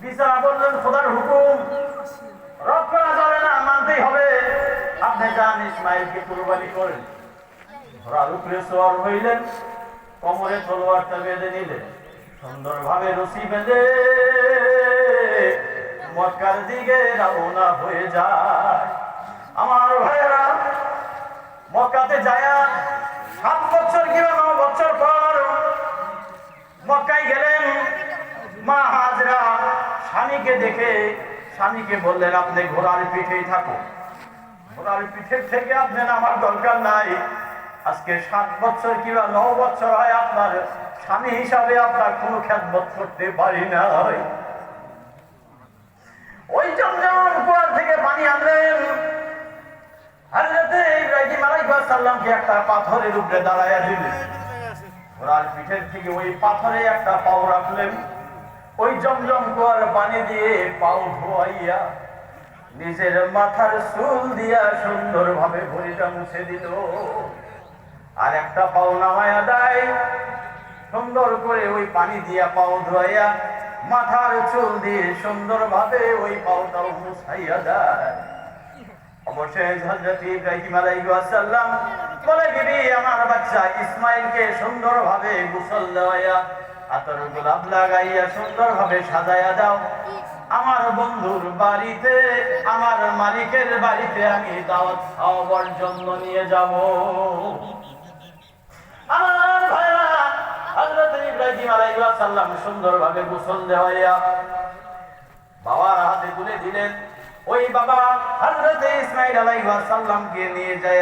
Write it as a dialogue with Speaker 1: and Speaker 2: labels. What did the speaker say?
Speaker 1: বিছানা বললেন খোদার হুকুম। রব করা যাবে না মানতেই হবে। আপনি যান ইসমাইলকে কুরবানি করেন। ঘোড়ার উপরে সোয়ার হইলেন, কোমরে তলোয়ারটা বেঁধে নিলেন। সুন্দরভাবে রশি বেঁধে মক্কার দিকে রওনা হয়ে যায়। আমার ভাইয়েরা, মক্কাতে যায় সাত বছর কিংবা ন বছর পর মক্কায় গেলেন মা হাজরা। স্বামীকে দেখে স্বামীকে বললেন, আপনি ঘোড়ার পিঠেই থাকুন। ঘোড়ার পিঠের থেকে আপনার আমার দরকার নাই। আজকে সাত বছর কিংবা ন বছর হয় আপনার স্বামী হিসাবে আপনার কোনো খ্যাতবোধ করতে পারি না ওই জমজম কুয়ার থেকে পানি আনলেন। একটা পাথরের উপরে দাঁড়াইয়া দিলেন। ঘোড়ার পিঠের থেকে ওই পাথরে একটা পাও রাখলেন। ওই জমজম কুয়ার পানি দিয়ে পাও ধোয়াইয়া, নিজের মাথার চুল দিয়া সুন্দর ভাবে ভরিটা মুছে দিল। আর একটা পাও নামায়া দেয়, সুন্দর করে ওই পানি দিয়া পাও ধোয়াইয়া, মাথার চুল দিয়ে সুন্দর ভাবে ওই পাওটাও মুছাইয়া দেয়। আমার বাচ্চা ইসমাইলকে সুন্দরভাবে গোসল দেওয়াইয়া আতর গোলাপ লাগাইয়া সুন্দরভাবে সাজাইয়া দাও। আমার বন্ধুর বাড়িতে, আমার মালিকের বাড়িতে আমি দাওয়াত জন্য নিয়ে যাব। আমার সুন্দরভাবে দেওয়াইয়া বাবার হাতে ওই বাবা নিয়ে যায়